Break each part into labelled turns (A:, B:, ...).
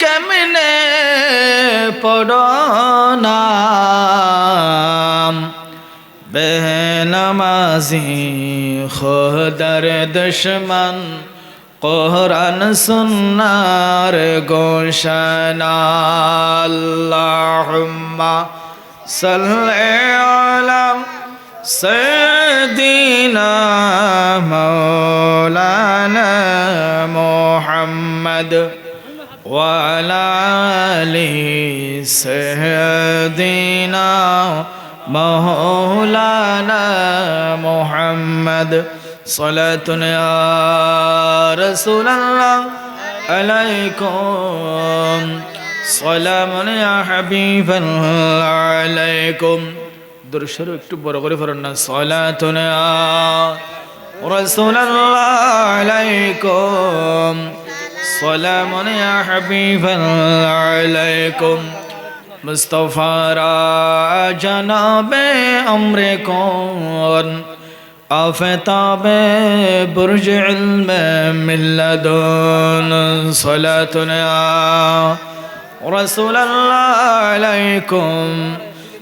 A: কেমনে পড়না বেহনমাজি খোদার দুশ্মন কোরআন সুন্নার গোশনাল্লাহুম্মা সাল্লি আলা সাইয়্যিদিনা মাওলানা মুহাম্মদ। وعلى آل سيدنا مولانا محمد. صلاة يا رسول الله عليكم. سلام يا حبيب الله عليكم. درشر اكتب برغري فرنا. صلاة يا رسول الله عليكم. سلام يا حبيب الله عليكم. مصطفى را جناب أمركم. آفتاب برج علم من لدن. صلاتنا رسول الله عليكم.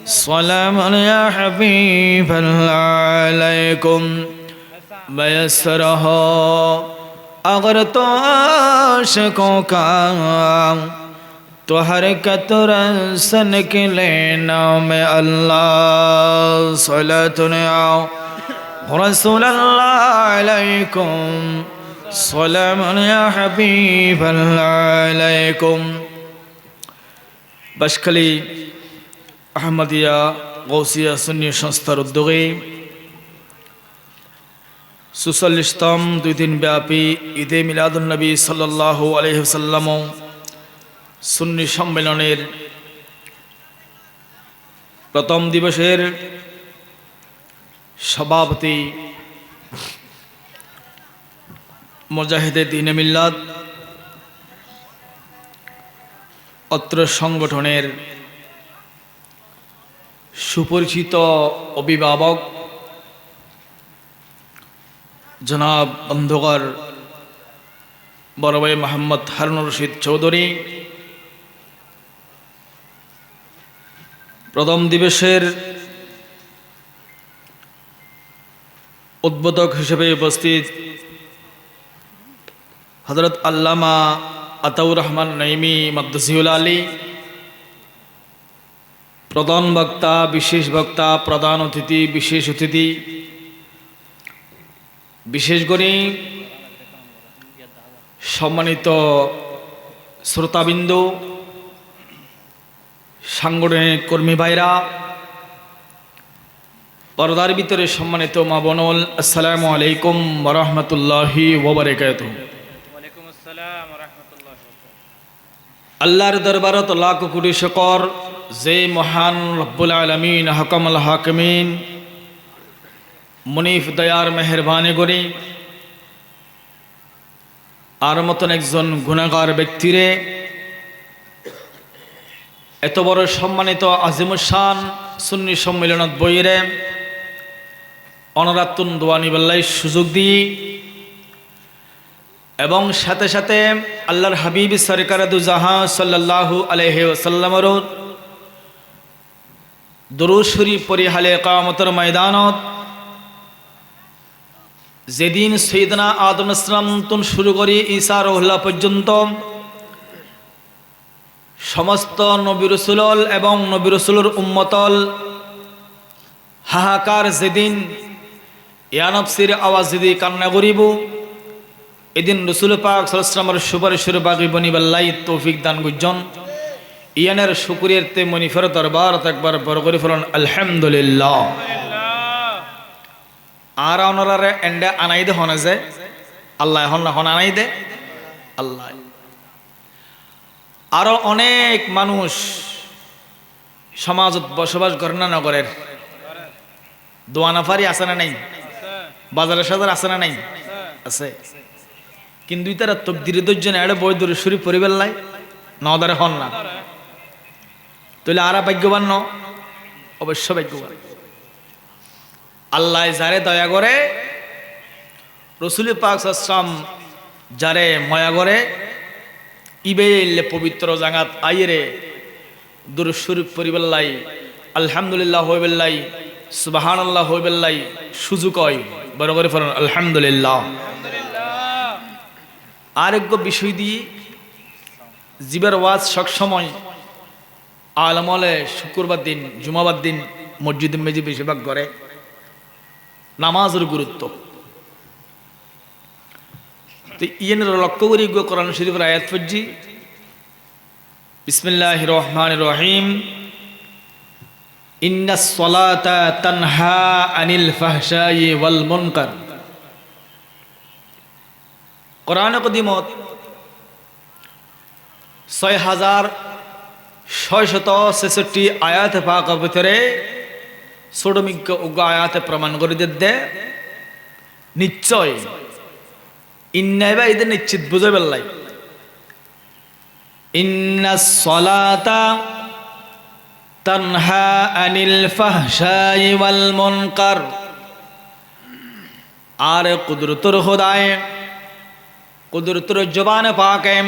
A: سلام يا حبيب الله عليكم. ميسره अगर तो आशिकों का तो हरकत रसन के लेना में अल्लाह सलातुन रसूल अल्लाह अलैकुम सलाम या हबीब अल्लाह अलैकुम बशखली আহমদিয়া গৌসিয়া সুন্নি সংস্থার উদ্যোগে সুচল্লিশতম দুই দিন ব্যাপী ঈদে মিলাদুলনবী সাল্লাহ আলহিসাল্লাম সুন্নি সম্মেলনের প্রথম দিবসের সভাপতি মুজাহিদে দিনে মিল্লাদ অত্র সংগঠনের সুপরিচিত অভিভাবক জনাব বন্ধুকর বড় ভাই মোহাম্মদ হারুন রশিদ চৌধুরী। প্রথম দিবসের উদ্বোধক হিসেবে উপস্থিত হজরত আল্লামা আতাউর রহমান নঈমি মদ্দসিউল আলী। প্রধান বক্তা, বিশেষ বক্তা, প্রধান অতিথি, বিশেষ অতিথি বিশেষ করে সম্মানিত শ্রোতাবিন্দু সাংগঠনিক কর্মী ভাইরা পর্দার ভিতরে সম্মানিত মা বনল আসসালামু আলাইকুম রহমতুল্লাহি ওবরাকাত আল্লাহর দরবারত লাখ কোটি শকর যে মহান রব্বুল আলমিন হকমল হাকমিন মুনিফ দয়ার মেহরবানি করি। আর মতন একজন গুণাগার ব্যক্তিরে এত বড় সম্মানিত আজিমুসান সুন্নি সম্মিলনত বইরে অনরাতুন দোয়ানি বেল্লাই সুযোগ দিই এবং সাথে সাথে আল্লাহর হাবিব সরকারাদু জাহা সাল্লাহু আলহ ওসাল্লামর দরুশরী পরিহালে কামতর ময়দানত যেদিন সৈদনা আদম ইসলাম তুন শুরু করি ঈসা রহুল্লাহ পর্যন্ত, সমস্ত নবী রসুলল এবং নবী রসুলর উম্মতল হাহাকার যেদিন ইয়ানবসির আওয়াজ যদি কান্না করিব, এদিন রসুল পাক সালামের সুপারিশের বাগি বনিবাল্লাই তৌফিক দান গুজন ইয়ানের শুকুরের তে মনিফের দরবার একবার বড় করে ফেলুন। আলহামদুলিল্লাহ। আর ওনারা এন্ডে আনাই দে হনে যে, আল্লাহ হন হন আনাই দে, আল্লাহ। আরও অনেক মানুষ সমাজত বসবাস করে না নগরের। দোয়ানাফারি আছে না নাই? বাজারের সাজার আছে না নাই? আছে। কিন্তু তারা তকদির দর্জন এড়ে বই দূরে শুরু পরিবার লাই নদারে হন না। তাহলে আরা ভাগ্যবান ন? অবশ্য ভাগ্যবান। আল্লাহ যারে দয়া করে, রসুল পাক আসলাম যারে ময়া করে ইবে এলে পবিত্র জাঙাত আইরে দুর শরীফ পরিবেল্লাই আলহামদুলিল্লাহ হইবেল্লাই সুবাহান আল্লাহ হইবেল্লাই সুযোগ হয়। বড় করে ফেলেন আলহামদুলিল্লাহ। আরেক বিষয় দিয়ে, জীবের ওয়াজ সবসময় আলমলে শুক্রবার দিন, জুমাবার দিন মসজিদে মেজি বেশিরভাগ করে। নামাজের গুরুত্ব। তো ইয়েনের লক্ষ্য করি কোরআন শরীফের আয়াত ফজি বিসমিল্লাহ রহমান রহিম। ইন্না সলাতা তানহা আনিল ফাহশাই ওয়াল মুনকার। কোরআন কদিমত ছয় হাজার ছয়শত ছেষট্টি আয়াত পাক ভিতরে ষোড়মিজ্ঞ উগ্র আয়াতে প্রমাণ করে দে নিশ্চয় ইন্নাইবা এদের নিশ্চিত বুঝে পেলাই ইন্না সলাতা তানহা আনিল ফাহশাই ওয়াল মুনকার আর কুদরতুর খোদায় কুদরতুর জবান পাকেম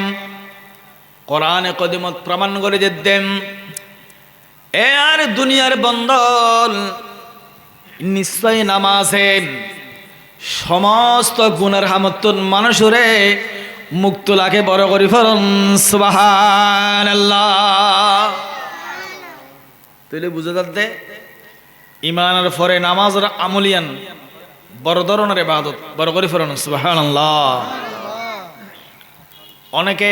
A: কোরআনে কদিমত প্রমাণ করে দিতেন এ আর দুনিয়ার বন্ধন নিশ্চয় নামাজেন সমস্ত গুণের হামতুন মানুষরে মুক্ত লাগে, বড় করি সুবাহান তুইলে বুঝে যাতে ইমানের ফরে নামাজের আমলিয়ান বড় ধরনের বাদত বড় করি ফরন সুবাহান অনেকে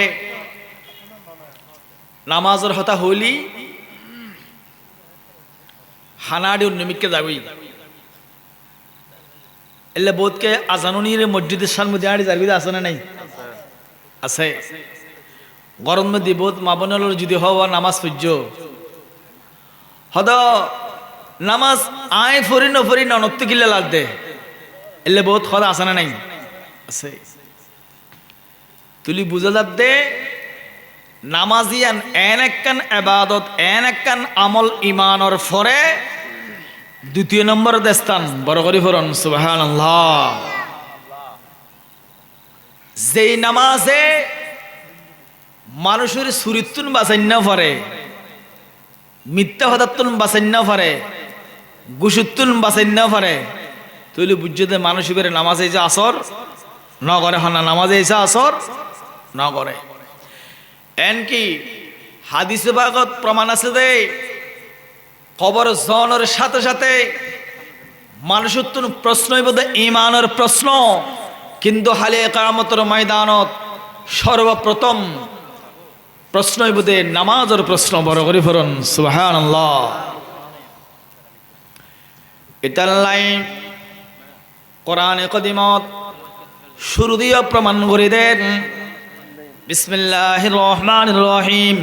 A: নামাজের হতা হইলি হানাডি নিমিককে যাবি এলে বোধকে আজানুনির মসজিদের সামনে দিয়ে যাবি, আছে না নাই? আছে। গরম মধ্যে বোধ মাবনাল যদি হওয়া নামাজ পূজ্য হদ নামাজ আয় ফরি নফরি ননত্ব কিলে লাগ দে। এলে বোধ হদ আছে না নাই? আছে। তুলি বুঝে লাগ দে, নামাজিয়ান এন একখান এবাদত, এন একখান আমল ইমানর ফরে দ্বিতীয় নম্বর দেস্তান, বড় করি ফরন সুবাহান যেই নামাজে মানুষের সুরিতুন বাসান্য ফরে মিথ্যা হতাত্তুন বাসান্য ফরে গুসুত্তুন বাসান্য ফরে তুইলে বুঝতে মানুষ বেড়ে নামাজে যে আসর ন করে হনা নামাজে এসে আসর ন করে এনকি হাদিসে বাগত প্রমাণ আছে দে কবর জনের সাথে সাথে মানুষ প্রশ্নই বোধ ইমানের প্রশ্ন। কিন্তু হালে কামতর ময়দানত সর্বপ্রথম প্রশ্নই বোধে নামাজের প্রশ্ন, বড় করে ফেরন সুহান ইতাল্লাই কোরআনে কদিমত শুরু দিয়ে প্রমাণ করে দেন। বিসমিল্লাহ রহমান রহিম।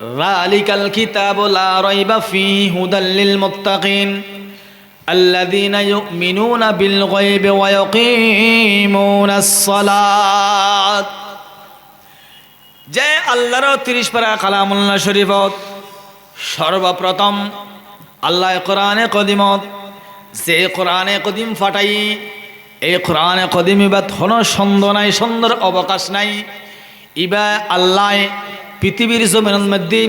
A: الرحيم ذلك الكتاب لا ريب فيه هدى للمتقين الذين يؤمنون بالغيب ويقيمون الصلاة যে আল্লাহর তিরিশ পারা কালামুল্লাহ শরীফত সর্বপ্রথম আল্লাহ কোরআনে কদিমত যে কোরআনে কদিম ফাটাই এই কোরআনে কদিম ইবা ধন ছন্দ নাই ছন্দর অবকাশ নাই ইবা আল্লাহ পৃথিবীর জমিনের মধ্যে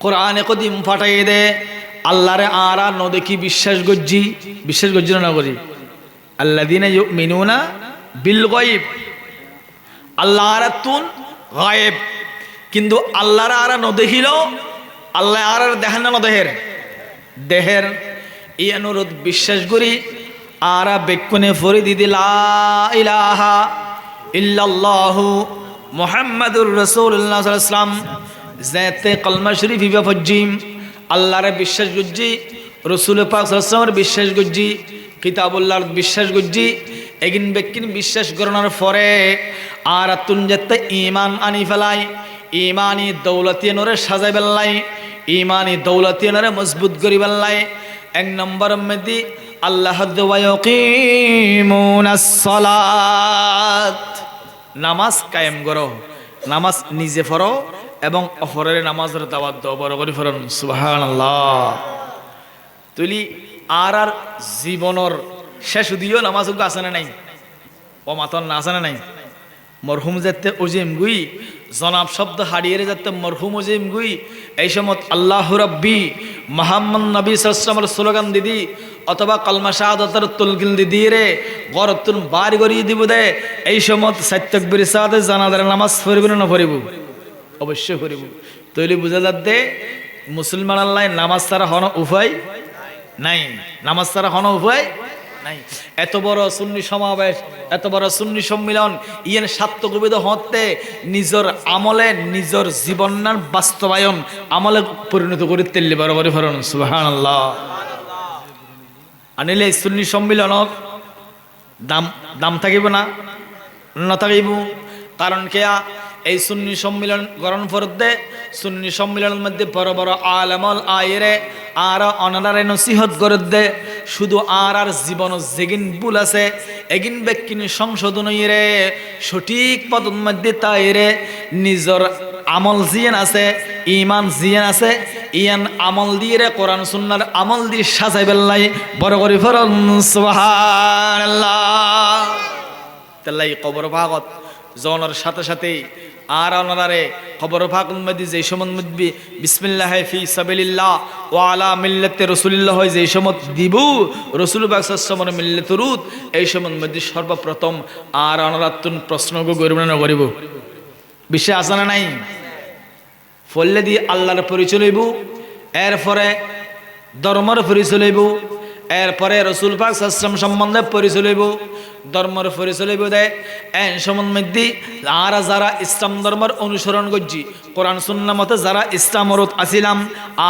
A: কোরআনে কদিম ফাটাই দে, আল্লাহরে আর আর নদেখি বিশ্বাস গজ্জি বিশ্বাস গজ্জি না করি? আল্লাহ দিনে মিনুনা বিল গয়েব। আল্লাহ আর তুন গায়েব। কিন্তু আল্লাহর আর নদেখিল আল্লাহ আর দেখেন না দেহের? দেহের। এই অনুরোধ বিশ্বাস করি, আরা বেকুনে ফরি দিদি ইলাহা ইল্লাল্লাহু মুহাম্মাদুর সাল্লাল্লাহু যেতে কলমা শরীফ ইবা ফজ্জিম আল্লাহরে বিশ্বাস গুজ্জি, রসুল পাক সাল্লাল্লাহু বিশ্বাস গুজ্জি, কিতাবুল্লাহর বিশ্বাস গুজ্জি, এগিন বেকিন বিশ্বাস করানোর পরে আর তুন যেতে ইমান আনি ফেলাই ইমানি দৌলতিয়ানরে সাজাই বেল্লাই ইমানি দৌলতিয়ানরে মজবুত করি বেল্লাই এক নম্বর মেদি আল্লাহ নামাজ কায়েম করো। নামাজ নিজে ফরো এবং অফরের নামাজের দাওয়াত দাও, বড় করে ফরন আল্লাহ তুলি আর আর জীবনের শেষ দিও নামাজ আছে না নাই? ও মাতন না আছে না নাই? মরহুম যেতে ওজিম গুই জনাব শব্দ হারিয়ে যাতে মরহুম জিম গুই। এই সময় আল্লাহ রব্বি মোহাম্মদ নবী সালামের স্লোগান দিদি অথবা কলমা শাহাদতের তুলকিল দিদি রে গরতুন বাড়ি গড়িয়ে দিব দে। এই সময় সাত্যকবির সাথে জানাদার নামাজ পড়িব না পড়িব? অবশ্যই পড়িব। তৈরি বুঝা যাতে মুসলমান আল্লাহ নামাজ ছাড়া হন উভয় নাই। নামাজ ছাড়া হন উপায় নাই। এত বড় সুন্নি সমাবেশ, এত বড় সুন্নি সম্মিলন ইয়েন সাত্যকবিদ হতে নিজের আমলে, নিজের জীবনার বাস্তবায়ন আমলে পরিণত করে তেললি বরাবর ফরন সুহান আনিলে সুন্নি সম্মিলনক দাম দাম থাকিব না, ন থাকিব। কারণ কেয়া এই সুন্নি সম্মিলন গরণ ফরদে সুন্নি সম্মিলনের মধ্যে বড় বড় আলামল আয়েরে, আর অনারে নসিহত দে শুধু আর আর জীবন যেগিন ভুল আছে, এগিন ব্যক্তিন সংশোধন রে সঠিক পদর মধ্যে তাইরে, নিজর আমল জিয়ান আছে ইমান জিয়ান আছে, ইয়ান আমল দিয়ে রে কোরআন সুন্নার আমল দিয়ে সাজাই বেল্লাই, বড় করে ফরন সুবহানাল্লাহ। তাল্লাই কবর ভাগত, জনের সাথে সাথে আর ওনারে খবর ফাকুল মধ্যে যে সময় মধ্যে বিসমিল্লাহ ফি সাবিলিল্লাহ ও আলা মিল্লাতে রসুলিল্লাহ হয় যে সময় দিব, রসুল বাকসাসমর মিল্লাত রুত, এই সময় মধ্যে সর্বপ্রথম আর অনারাত্তুন প্রশ্ন গরিব না করিব বিশ্বে আসে নাই? ফললে দিয়ে আল্লাহর পরিচয় লইব, এরপরে ধর্মর পরিচয় লইব, এরপরে রসুল পাক সাশ্রম সম্বন্ধে পরিচয় লইব ধর্মর লইব দেয় এন সম্বন্ধে আর যারা ইসলাম ধর্মের অনুসরণ করছি, কোরআন সুন্না মতে যারা ইসলামরত আসিলাম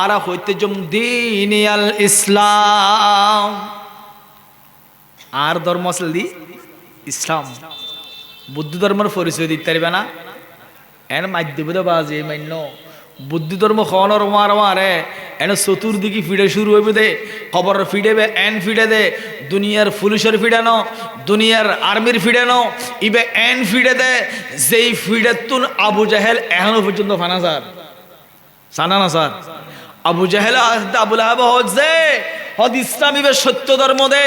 A: আর হইতে জম দিন ইসলাম। আর ধর্ম আসল দি ইসলাম। বুদ্ধ ধর্মের পরিচয় দিতে পারবে না। এন মাধ্যমিক বাজে মান্য বুদ্ধি ধর্ম খনর মার মারে এনে চতুর্দিকে ফিডে শুরু হইবে দে। খবর ফিডেবে এন ফিডে দে। দুনিয়ার পুলিশের ফিডানো দুনিয়ার আর্মির ফিডানো ইবে এন ফিডে দে। যেই ফিডে তুন আবু জাহেল এখনও পর্যন্ত ফানা স্যার। সানা না স্যার। আবু জাহেল আবুল আহাব হচ্ছে। হদ ইসলামীবে সত্য ধর্ম দে।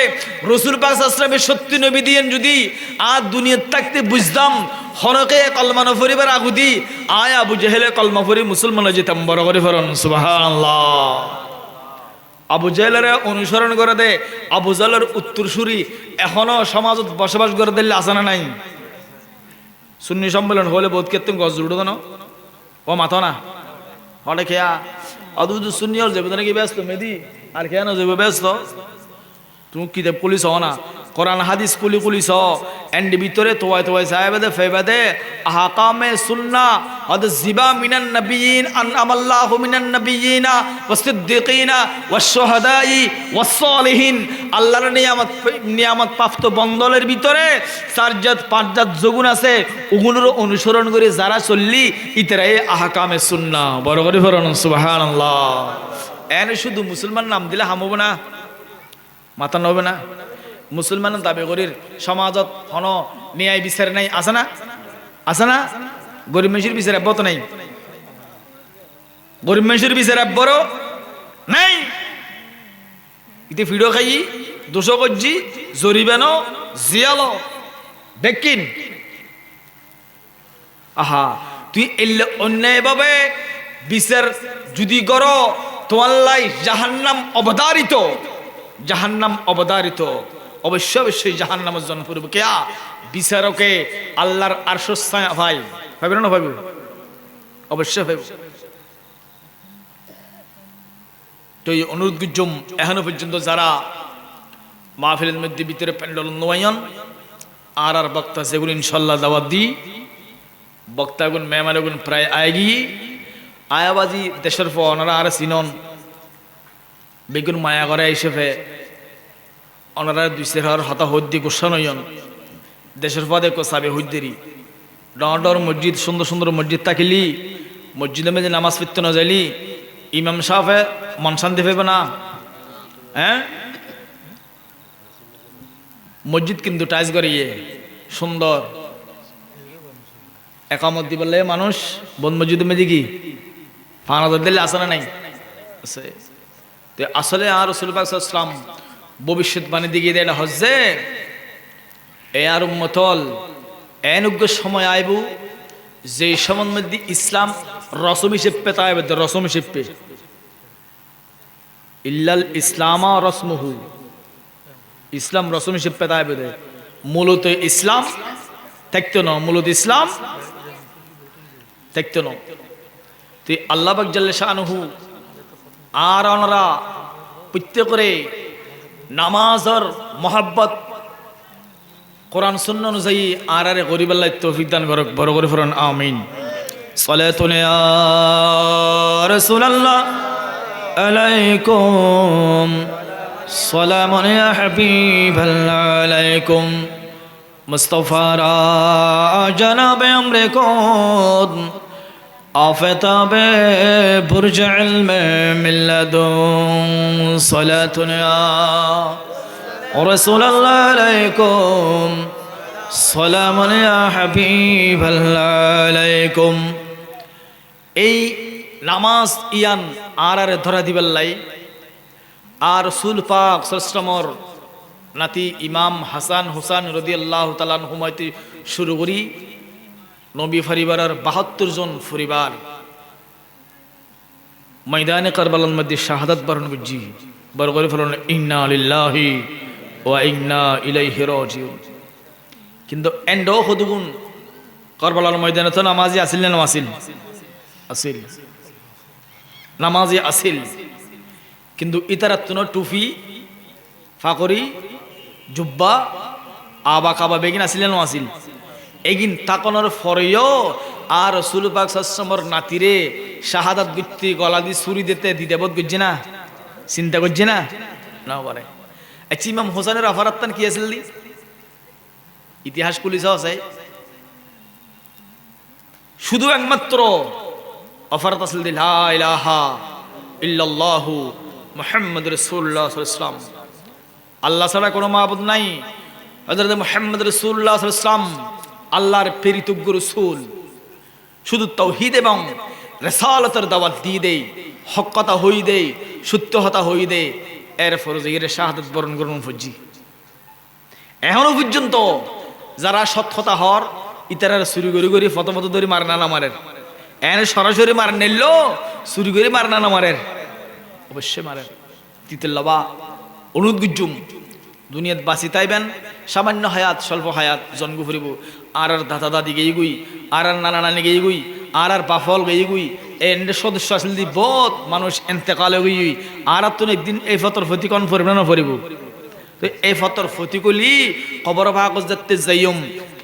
A: রসুল পাক ইসলামের সত্যি নবী দিয়েন যদি আর দুনিয়ার থাকতে বুঝতাম, হনকে কলমা নফরিবার আগুদি, আয় আবু জেহেলে কলমা ফরি মুসলমান যেতাম, বড় করে ফরন, সুবহানাল্লাহ। আবু জেহেলের অনুসরণ করে দে, আবু জালের উত্তরসূরি এখনও সমাজত বসবাস করে দিলে আসানা নাই? সুন্নি সম্মেলন হলে বোধ ক্ষেত্রে গছ জুড়ো না ও মাথা না, হলে খেয়া। অদু সুন্নি হল যাবে ব্যস্ত, মেদি। আর খেয়া না যাবে ব্যস্ত? তুমি কি পুলিশ হও না? কোরআন, হাদিস কুলি কুলিস এন্ড ভিতরে তোয়াই তোয়াই সাহেবাদে ফেবাদে আহকামে সুন্না, হদ জিবা মিনান নবিয়িন আন আমাল্লাহু মিনান নবিয়িনা ওয়াসিদ্দিকিনা ওয়াশ-শুহাদাই ওয়াস-সালিহিন আল্লাহর নিয়ামত নিয়ামত প্রাপ্ত বন্দলের ভিতরে চারজাত পাঁচজাত যোগুন আছে। ওগুলোর অনুসরণ করে যারা চললি, ইতরাই আহকামে সুন্না। বড় করে ফরন সুবহানাল্লাহ। এনে শুধু মুসলমান নাম দিলে হামব না মাথা নবে না। মুসলমান দাবি করির সমাজত হন ন্যায় বিচার নাই, আছে না? আছে না? গরিব মানুষের বিচার আব্বত নাই। গরিব মানুষের বিচার আব্বরও নাই। ইতে ফিডো খাই, দোষ করছি জরিবেন জিয়ালো। বেকিন। আহা, তুই এলে অন্যায়ভাবে বিচার যদি কর তোমার লাই জাহান্নাম অবতারিত জাহান্নাম অবতারিত অবশ্যই অবশ্যই জাহান্নামের জন্ম পড়বে কে? বিচারকে আল্লাহর আরশায় ভাই। ভাবি না ভাবি অবশ্যই ভাবি তো এই অনুরোধ এখনও পর্যন্ত যারা মাহফিলের মধ্যে ভিতরে প্যান্ডল নয়ন আর আর বক্তা সেগুলো ইনশাল্লাহ দাওয়াত দি বক্তাগুন, মেহমানগুন প্রায় আয়গি আয়াবাজি দেশের পর ওনারা আর চিনন। বেগুন মায়া করে হিসেবে ওনারা দুই সেহার হতা হদ্দি গোসানয়ন দেশের পদে কোসাবে হদ্দেরি ডর মসজিদ, সুন্দর সুন্দর মসজিদ থাকিলি। মসজিদে মেঝে নামাজ পড়তে না যাইলি, ইমাম সাহেবে মন শান্তি পেবে না। হ্যাঁ মসজিদ কিন্তু টাইজ করে ইয়ে সুন্দর। একামত দি বললে মানুষ। বন মসজিদে মেঝে কি? ফানাদার দিলে আসে না নাই? আছে। তো আসলে আর রসুলাম ভবিষ্যৎবাণী দিকে দেয় হচ্ছে এ আর মতল এনুগ্য সময় আইব, যে সমন মধ্যে ইসলাম রসম হিসেবে পেতায় বেদ রসম ইল্লাল ইসলামা রসমহু। ইসলাম রসম হিসেবে পেতায় বেদে মূলত ইসলাম, থাকতো না, মূলত ইসলাম, থাকতো না। তুই আল্লাহ বাকজাল্লে শাহনহু আর ওনারা প্রত্যেক করে নামাজর মহাব্বত কোরআন সুন্ন অনুযায়ী আর আরে গরিব আল্লাহ তৌফিক দান করক, বড় করে ফরন আমিন। সালাতুন ইয়া রাসূলুল্লাহ আলাইকুম। হাবিবাল্লাহ আলাইকুম। মুস্তাফারা জনাবে আমরে কোন আফতাব বুরজ ইলম মিল্লাদুন সালাতুন ইয়া رسول الله عليكم سلام يا حبيب الله عليكم এই নামাজ ইয়ান আর আর ধরা দিবেল্লাই আর সুল পাক সশ্রমর নাতি ইমাম হাসান হুসান রদি আল্লাহ তালান হুমায়তি শুরু করি নবী পরিবারের বাহাত্তর জন পরিবার ময়দানে কারবালার মধ্যে শাহাদাত বরণ গুজি বরগরে ফলন ইন্না আলিল্লাহি ওয়া ইন্না ইলাইহি রাজিউন। কিন্তু এন্ডো হদুগুন কারবালার ময়দানে তো নামাজি আসিল না নামাসিল আসিল। নামাজি আসিল। কিন্তু ইতারাত্তন টুফি, ফাকরি, জুব্বা, আবা কাবা বেগিন আসিল না আসিল এগিন তাকনের ফরেও, আর রসুল পাক নাতিরে শাহাদাত গুত্তি গলা দি সুরি দিতে দিতে বোধ করছে না? চিন্তা করছে না? না পারে আচ্ছা ইমাম হোসেনের অফারাত্তান কি আছিল দি ইতিহাস পুলিশ আছে। শুধু একমাত্র অফারত আছিল দি লা ইলাহা মুহাম্মদ রাসূলুল্লাহ সাল্লাল্লাহু আলাইহি আল্লাহ ছাড়া কোনো মাবুদ নাই। হযরত মুহাম্মদ রাসূলুল্লাহ সাল্লাল্লাহু আলাইহি আল্লাহর প্রেরিতজ্ঞ রসুল শুধু তৌহিদ এবং রেসালতের দাওয়াত দিয়ে দেই, হক কথা হই দেই, সত্য হতা হই দে এর ফরজ এর শাহাদত বরণ করুন ফজি। এখনও পর্যন্ত যারা সত্যতা হর ইতারার চুরি করি করি ফটো ফটো ধরে মার না মারের এনে সরাসরি মার নিল, চুরি করে মার না মারের অবশ্যই মারের তিতেল্লাবা অনুদ্গুজুম দুনিয়াত বাঁচি তাইবেন, সামান্য হায়াত, স্বল্প হায়াত জন্ম ফুরিব। আর আর দাদা দাদি গেই গুই আর আর নানা নানি গেই গুই আর আর বাফল গেই গুই, এন্ডে সদস্য আসলে দি বহুত মানুষ এন্তেকালে গুই আর আর তো একদিন এই ফতর ফতি কন ফুরিব না ফুরিব। তো এই ফতর ফতি কলি কবর ভাগজ যাতে যাইম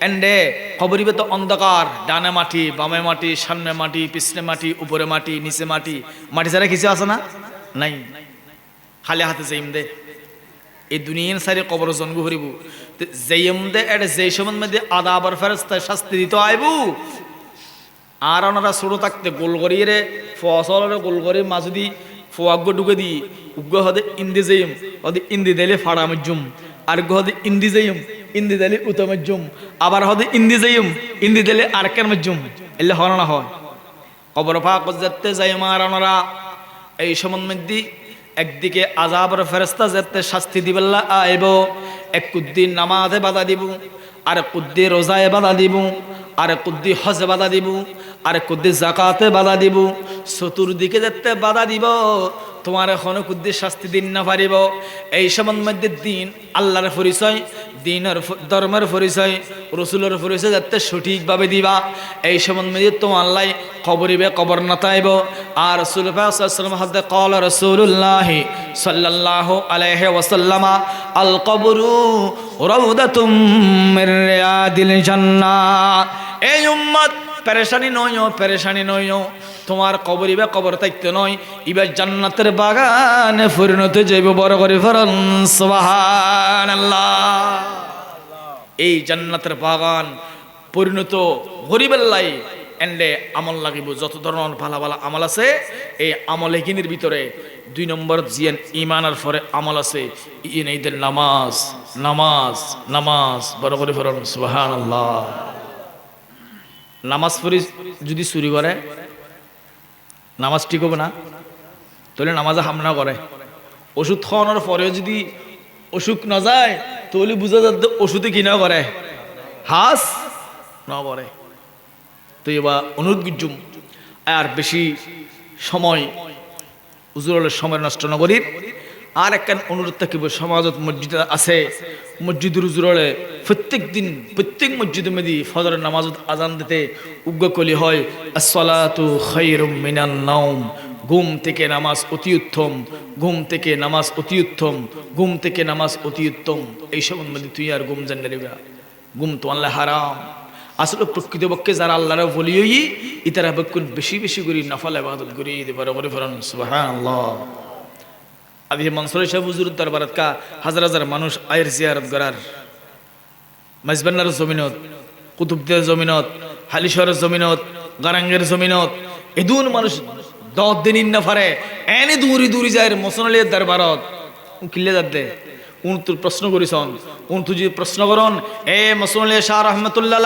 A: এন্ডে কবরিবে তো অন্ধকার, ডানে মাটি, বামে মাটি, সামনে মাটি, পিছনে মাটি, উপরে মাটি, নিচে মাটি মাটি ছাড়া কিছু আছে না? নাই। খালি হাতে যাইম দে। এই দুনিয়ার সারি কবর জন্ম করিব যেইম দে এটা যেই সময় মধ্যে আদা আবার ফেরস্তা শাস্তি দিতে আইব, আর ওনারা ছোট থাকতে গোল করিয়ে রে, ফসলের গোল করে মাঝুদি ফোয়াগ্য ঢুকে দি উগ্র হদে ইন্দি যেইম, হদে ইন্দি দিলে ফাড়া মজ্জুম, আর হদে ইন্দি যেইম, ইন্দি দিলে উতমজ্জুম আবার হদে ইন্দি যেইম, ইন্দি দিলে আরকের মজ্জুম এলে হরানা হয়। কবর ফাঁক যাতে যাই মার ওনারা এই সময় মধ্যে একদিকে আজাবর ফেরস্তা যেতে শাস্তি দিবেল্লা আইব। এক কুদ্দি নামাজে বাধা দিব আর কুদ্দি রোজায় বাধা দিব আর কুদ্দি হজে বাধা দিব আর কুদ্দি জাকাতে বাধা দিব। চতুর্দিকে যেতে বাধা দিব তোমার এখনও কুদ্দি শাস্তি দিন না পারিব। এই সময় মধ্যে দিন, আল্লাহর পরিচয়, দিনের ধর্মের পরিচয়, রসুলের পরিচয় যাতে সঠিকভাবে দিবা। এই সময় মধ্যে তোমার আল্লাহ কবরিবে কবর নাতাইব আর রসুল হাতে কল রসুল্লাহ সাল্লাহ আলাইহি ওয়াসাল্লামা আল কবরু রৌদাতুম রিয়াদিল এই উম্মত, পেরেশানি নয় পেরেশানি নয়। তোমার কবর ইবা কবর থাকতে নয় ইবা জান্নাতের বাগানে পরিণত যাইব বড় করে ফরন এই জান্নাতের বাগান পরিণত গরিবেল্লাই এন্ডে আমল লাগিব। যত ধরনের ভালো ভালো আমল আছে, এই আমল এখিনির ভিতরে দুই নম্বর জিয়ান ইমানের পরে আমল আছে ইন নামাজ নামাজ নামাজ, বড় করে ফরন আল্লাহ নামাজ পড়ি যদি চুরি করে নামাজ ঠিক হবে না? তাহলে নামাজে হামলা করে। ওষুধ খাওয়ানোর পরেও যদি অসুখ না যায়, তাহলে বুঝা যাচ্ছে ওষুধে কিনা করে। হাস না করে। তো এবার অনুরোধ আর বেশি সময় উজুরলের সময় নষ্ট নগরীর আর একখান অনুরোধ থাকিব, সমাজত মসজিদ আছে মসজিদুর উজুরলে প্রত্যেক দিন, প্রত্যেক মসজিদ মেদি ফজরের নামাজত আজান দিতে উগ্র কলি হয়, আসসালাতু খায়রুম মিনান ঘুম থেকে নামাজ অতি উত্তম, ঘুম থেকে নামাজ অতি উত্তম, ঘুম থেকে নামাজ অতি উত্তম, এই সম্বন্ধে তুই আর ঘুম জান রেবা ঘুম তো আল্লাহ হারাম। আসলে প্রকৃতপক্ষে যারা আল্লাহর বলিই ইতারা বেশি বেশি করি নফল আবাদত করি করে ফরন, সুবহানাল্লাহ। আদি মনসুর সাহেব হুজুর দরবারত কা হাজার হাজার মানুষ আয়ের জিয়ারত করার। মাইজবান্নার জমিনত, কুতুবদের জমিনত হালিশরের জমিনত, গারাঙ্গের জমিনত, এদুন মানুষ দশ দিন ইন্না ফারে এনে দূরি দূরি যায় মোসনালিয়ার দরবারত। কিল্লে যাতে উন তোর প্রশ্ন করিছন উন তুই যদি প্রশ্ন করন? এ মসনালিয়া শাহ রহমতুল্লাহ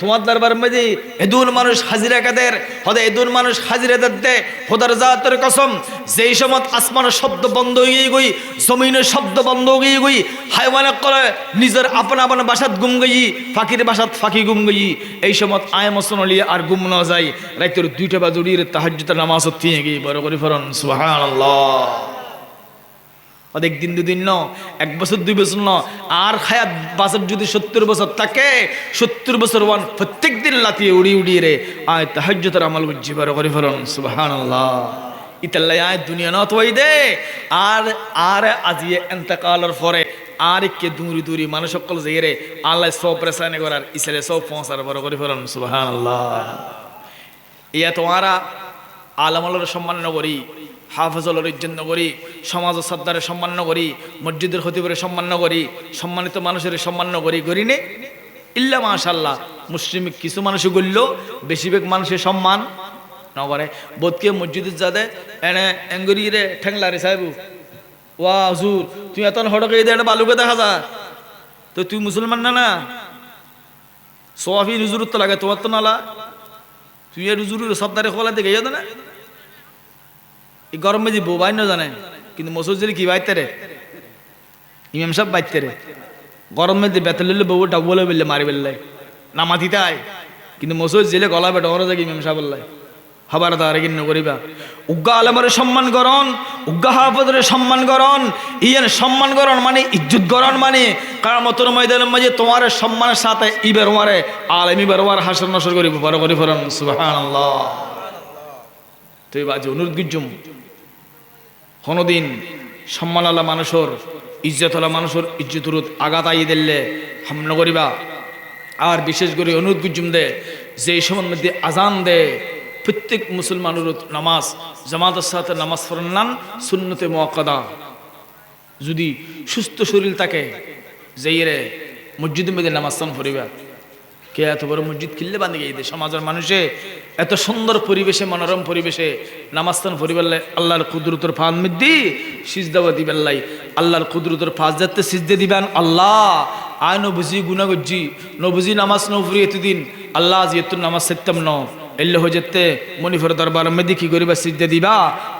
A: তোমার দরবার মধ্যে এদুন মানুষ হাজিরা কাদের? হদে এদুন মানুষ হাজিরা দে হদার জাতের কসম, যেই সময় আসমানের শব্দ বন্ধ হয়ে গই জমিনের শব্দ বন্ধ হয়ে গই, হাইওয়ানা করে নিজের আপন আপন বাসাত গুম গই, ফাঁকির বাসাত ফাঁকি গুম গই, এই সময় আয় মসনলি আর গুম না যায়, রাইতের দুইটা বাজুড়ির তাহাজ্জুদের নামাজ তিয়ে গই বড় করে ফরন, সুবহানাল্লাহ। অনেক দিন দুদিন ন, এক বছর দুই বছর ন। আর খায়াত বাসর যদি সত্তর বছর থাকে, সত্তর বছর ওয়ান প্রত্যেক দিন লাতিয়ে উড়ি উড়িয়ে রে। আয় তাহাজ্জতের আমল বড় করে ফেরন সুবহানাল্লাহ। ইতাল্লাই আয় দুনিয়া ন তো দে। আর আর আজিয়ে এন্তকালের পরে আর কে দূরি দূরি মানুষ সকল যে রে। আল্লাহ সব প্রেসানে করার ইসলে সব পৌঁছার বড় করে ফেরন সুবহানাল্লাহ। ইয়া তোমারা আলামলের সম্মান নগরী হাফজলের ইজ্জত নগরী, সমাজ ও সর্দারের সম্মান নগরী, মসজিদের খতিবের সম্মান নগরী, সম্মানিত মানুষের সম্মান নগরী করি নে ইল্লা মাশাল্লাহ মুসলিম কিছু মানুষ গড়ল, বেশিরভাগ মানুষের সম্মান নগরে। বোধকে মসজিদের যাদে এনে এঙ্গরি রে ঠেংলা রে সাহেব, ওয়া হুজুর, তুই এত হড়কে দে বালুকে দেখা যা। তো তুই মুসলমান না না? সোয়াফি হুজুর তো লাগে, তোমার তো নালা। তুই এর হুজুর সর্দারে খোলা দেখে না। এই গরমে যে বউ বাইন জানে, কিন্তু মসুর জেলে কি বাইতে রে? ইমাম সাহেব বাইতে রে। গরমে যে বেতন লিলে বউ ডাবলে বললে, মারি বেললে। না মাতিতে আয় কিন্তু মসুর জেলে গলা বেটা, ওরা যাকে ইমাম সাহেব বললাই হবার তার কিন্ন করিবা। উগ্গা আলমের সম্মান করন উগ্গা হাফদের সম্মান করন ইয়ের সম্মান করন মানে ইজ্জত করন মানে কারামতর ময়দানের মাঝে তোমার সম্মানের সাথে ইবের ওয়ারে, আলম ইবের ওয়ার হাসর নসর করিব বড় করি ফরন। সুবহানাল্লাহ তুই বাজে অনুরোধ কোনোদিন সম্মান আলা মানুষের ইজ্জত আলা মানুষের ইজ্জত আঘাত আই দিলে হামন করিবা। আর বিশেষ করে অনুরোধ দে, যে এই সময়ের মধ্যে আজান দে, প্রত্যেক মুসলমানের নামাজ, জামাতের সাথে নামাজ পড়েন নান সুন্নতে মোয়াক্কাদা। যদি সুস্থ শরীর থাকে, যেই রে মসজিদের মধ্যে নামাজ স্থান পড়িবা। কে এত বড় মসজিদ কিনলে বান্ধে গিয়ে সমাজের মানুষে, এত সুন্দর পরিবেশে, মনোরম পরিবেশে নামাস্তান পরিবেল্লাই আল্লাহর কুদরতর ফাঁদ মিদ্দি সিজদাবা দিবেল্লাই আল্লাহর কুদরতর ফাঁস যাতে সিজদে দিবেন আল্লাহ। আয় নবুজি গুনা গজ্জি নবুজি নামাজ নফরি এতদিন। আল্লাহ আজ এত নামাজ সেতাম ন এল্লে হয়ে যেতে মনিফর দরবার মেদি কি করিবা, সিজদে দিবা?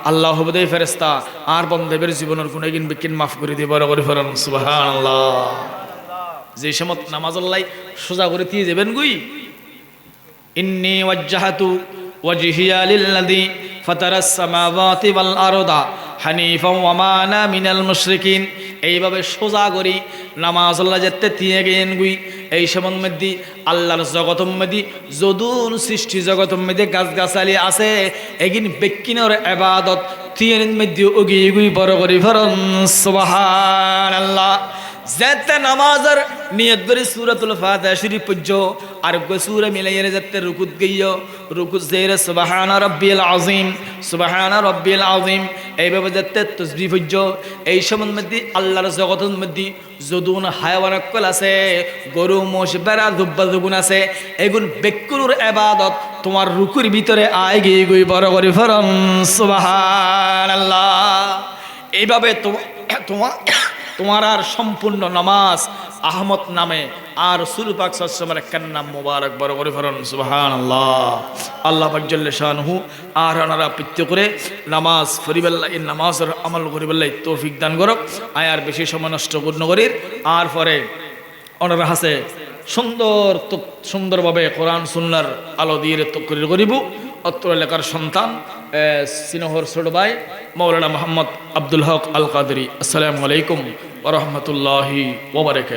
A: আল্লাহ হবদে ফেরেস্তা আর বন্ধেবের জীবনের গুণাগিন বিকিন মাফ করে দিবা করে ফেরান সুবাহান আল্লাহ যে সময় নামাজ আল্লাহ সোজা করে দিয়ে যাবেন গুই। ইন্নি ওয়াজ্জাহাতু ওয়াজহিয়া লিল্লাযী ফাতারাস সামাওয়াতি ওয়াল আরদা হানিফাও আনা মিনাল মুশরিকিন। এইভাবে সোজা করি নামাজ আল্লাহ যেতে দিয়ে গেন গুই। এই সময় মধ্যে আল্লাহর জগতম মধ্যে যদুন সৃষ্টি জগতম মধ্যে গাছ গাছালি আছে। এগিন বেকিনর এবাদত তিয়ের মধ্যে উগি গুই বড় করি ফরন। সুবহানাল্লাহ। যেতে নামাজের নিয়ত করে সুরাতুল ফাতিহা শরীফ পড়ছ, আর সূরা মিলাইয়ে যেতে রুকুত গইয়। রুকুত যেরে সুবহানা রাব্বিল আযীম, সুবহানা রাব্বিল আযীম। এইভাবে যেতে তাসবিহ পড়ছ। এই সময় মধ্যে আল্লাহর জগতের মধ্যে যদুন হায়াওয়ান কল আছে, গরু, মোষ বেড়া দুব্বা দুগুণ আছে। এগুন বেকুর এবাদত তোমার রুকুর ভিতরে আয় গিয়ে গই বড় করে ফরম, সুবহানাল্লাহ। এইভাবে তোমার তোমার আর সম্পূর্ণ নামাজ আহমদ নামে আর সুলপাক সসমের একখান নাম মুবারক বড় করে ফেরন সুবাহান আল্লাহ আল্লাহ আর ওনারা পিত্য করে নামাজ ফরিবাল্লা এই নামাজের আমল করিবাল্লাই তৌফিক দান করক। আয়ার বেশি সময় নষ্ট পূর্ণ করির। আর পরে ওনারা হাসে সুন্দর সুন্দরভাবে কোরআন, সুন্নার আলো দিয়ে তকরির করিব। অত্র এলাকার সন্তান সিনহর ছোট ভাই মৌলানা মোহাম্মদ আব্দুল হক আল কাদরি আসসালামু আলাইকুম ওরহমতুল্লাহি ওবরাকাত